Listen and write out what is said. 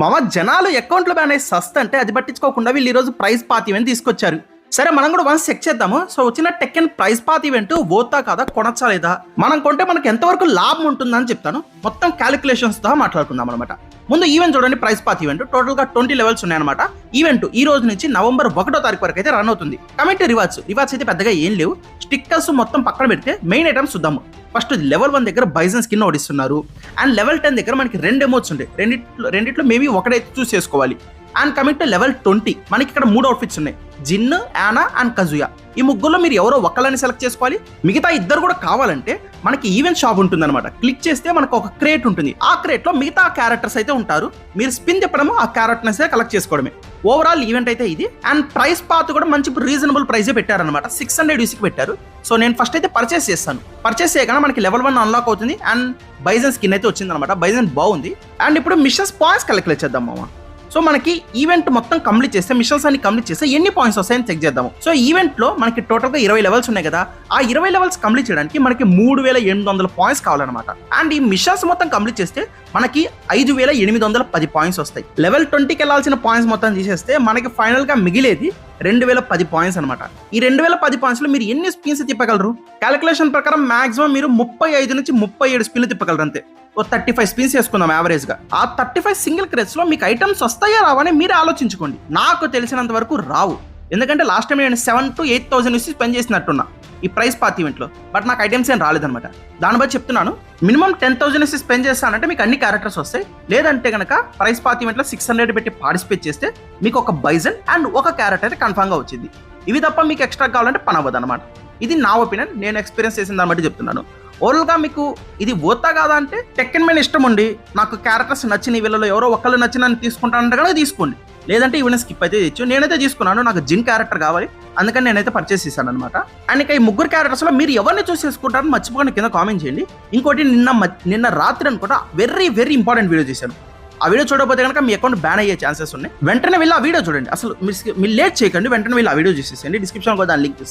మామ జనాలు అకౌంట్లో బ్యాన్ అయ్యి సస్త అంటే అది పట్టించుకోకుండా వీళ్ళు ఈరోజు ప్రైజ్ పాత్ తీసుకొచ్చారు. సరే మనం కూడా వన్స్ చెక్ చేద్దాము. సో వచ్చిన tech and prize path event పోతా కదా కొనచ్చలేదా మనం కొంటే మనకి ఎంతవరకు లాభం ఉంటుందని చెప్తాను. మొత్తం క్యాలిక్యులేషన్స్తో మాట్లాడుకుందాం అనమాట ముందు ఈవెంట్ చూడండి ప్రైస్ పాత్ ఈవెంట్ టోటల్గా ట్వంటీ లెవెల్స్ ఉన్నాయన్నమాట. ఈవెంట్ ఈ రోజు నుంచి నవంబర్ ఒకటో తారీఖు వరకు అయితే రన్ అవుతుంది. కమిటీ రివార్డ్స్ రివార్డ్స్ అయితే పెద్దగా ఏం లేవు. స్టిక్కర్స్ మొత్తం పక్కన పెడితే మెయిన్ ఐటమ్స్ చూద్దాము. ఫస్ట్ లెవెల్ వన్ దగ్గర బైజన్ స్కిన్ ఓడిస్తున్నారు. అండ్ లెవెల్ టెన్ దగ్గర మనకి రెండు ఎమోట్స్ ఉంటాయి రెండిట్లో రెండిట్లో మేబీ ఒకటైతే చూస్ చేసుకోవాలి. And coming to level twenty మనకి ఇక్కడ మూడు అవుట్ఫిట్స్ ఉన్నాయి. జిన్ యానా అండ్ కజుయా ఈ ముగ్గురులో మీరు ఎవరో ఒకళ్ళని సెలెక్ట్ చేసుకోవాలి. మిగతా ఇద్దరు కూడా కావాలంటే మనకి ఈవెంట్ షాప్ ఉంటుంది అనమాట క్లిక్ చేస్తే మనకు ఒక క్రేట్ ఉంటుంది. ఆ క్రేట్లో మిగతా క్యారెక్టర్స్ అయితే ఉంటారు. మీరు స్పిన్ తిప్పడము ఆ క్యారెక్టర్స్ కలెక్ట్ చేసుకోవడమే. ఓవరాల్ ఈవెంట్ అయితే ఇది. అండ్ ప్రైస్ పాత్ కూడా మంచి రీజనబుల్ ప్రైజే పెట్టారనమాట సిక్స్ హండ్రెడ్ యూసీకి పెట్టారు. సో నేను ఫస్ట్ అయితే పర్చేస్ చేస్తాను. పర్చేస్ చేయగానే మనకి లెవెల్ వన్ అన్లాక్ అవుతుంది. అండ్ బైజన్ స్కిన్ అయితే వచ్చింది అనమాట బైజన్ బాగుంది. అండ్ ఇప్పుడు మిషన్స్ పాయింట్స్ కలెక్ట్ చేద్దాం మామ. సో మనకి ఈవెంట్ మొత్తం కంప్లీట్ చేస్తే మిషన్స్ అన్ని కంప్లీట్ చేస్తే ఎన్ని పాయింట్స్ వస్తాయని చెక్ చేద్దాము. సో ఈవెంట్లో మనకి టోటల్గా ఇరవై లెవెల్స్ ఉన్నాయి కదా. ఆ ఇరవై లెవెల్స్ కంప్లీట్ చేయడానికి మనకి మూడు వేల ఎనిమిది వందల పాయింట్స్ కావాలన్నమాట. అండ్ ఈ మిషన్స్ మొత్తం కంప్లీట్ చేస్తే మనకి ఐదు వేల ఎనిమిది వందల పది పాయింట్స్ వస్తాయి. లెవెల్ ట్వంటీకి వెళ్ళాల్సిన పాయింట్స్ మొత్తం తీసేస్తే మనకి ఫైనల్గా మిగిలేది రెండు వేల పది పాయింట్స్ అనమాట ఈ రెండు వేల పది పాయింట్స్లో మీరు ఎన్ని స్పిన్స్ తిప్పగలరు? క్యాలిక్యులేషన్ ప్రకారం మాక్సిమం మీరు ముప్పై ఐదు నుంచి ముప్పై ఏడు స్పిన్లు తిప్పగలరు అంతే. ఓ థర్టీ ఫైవ్ స్పిన్స్ వేసుకుందాం యావరేజ్గా ఆ థర్టీ ఫైవ్ సింగిల్ క్రెట్స్లో మీకు ఐటమ్స్ వస్తాయా రావని మీరు ఆలోచించుకోండి. నాకు తెలిసినంత వరకు రావు. ఎందుకంటే లాస్ట్ టైం నేను సెవెన్ టు ఎయిట్ థౌసండ్ ఇచ్చి స్పెండ్ చేసినట్టున్నా ఈ ప్రైస్ పాత్ ఈవెంట్లో. బట్ నాకు ఐటమ్స్ ఏం రాలేదనమాట దాని బట్టి చెప్తున్నాను మినిమం టెన్ థౌసండ్ ఇచ్చి స్పెండ్ చేస్తానంటే మీకు అన్ని క్యారెక్టర్స్ వస్తాయి. లేదంటే కనుక ప్రైస్ పాత్ ఈవెంట్లో సిక్స్ హండ్రెడ్ పెట్టి పార్టిసిపేట్ చేస్తే మీకు ఒక బైజన్ అండ్ ఒక క్యారెక్టర్ అయితే కన్ఫామ్గా వచ్చింది. ఇవి తప్ప మీకు ఎక్స్ట్రా కావాలంటే పని అవ్వదు అనమాట ఇది నా ఒపీనియన్ నేను ఎక్స్పీరియన్స్ చేసిన దాన్ని బట్టి చెప్తున్నాను. ఓవరాల్గా మీకు ఇది ఓతా కాదా అంటే టెక్కన్ మీద ఇష్టం ఉండి నాకు క్యారెక్టర్స్ నచ్చిన వీళ్ళలో ఎవరో ఒకళ్ళు నచ్చిన తీసుకుంటానంటే కనుక తీసుకోండి. లేదంటే ఇవన్నీ స్కిప్ అయితే తెచ్చు నేనైతే తీసుకున్నాను నాకు జిన్ క్యారెక్టర్ కావాలి అందుకని నేనైతే పర్చేస్ చేశాను అనమాట అండ్ ఇక ఈ ముగ్గురు క్యారెక్టర్స్లో మీరు ఎవరిని చూస్ చేసుకుంటారని మర్చిపోకుండా కింద కామెంట్ చేయండి. ఇంకోటి నిన్న మ- నిన్న రాత్రి అనుకుంటా వెరీ వెరీ ఇంపార్టెంట్ వీడియో చేశాను. ఆ వీడియో చూడకపోతే కనుక మీ అకౌంట్ బ్యాన్ అయ్యే ఛాన్సెస్ ఉన్నాయి. వెంటనే వెళ్ళి ఆ వీడియో చూడండి. అసలు మీరు లేట్ చేయకండి వెంటనే వెళ్ళి ఆ వీడియో చూసేసేయండి. డిస్క్రిప్షన్ దాని లింక్ ఇస్తాను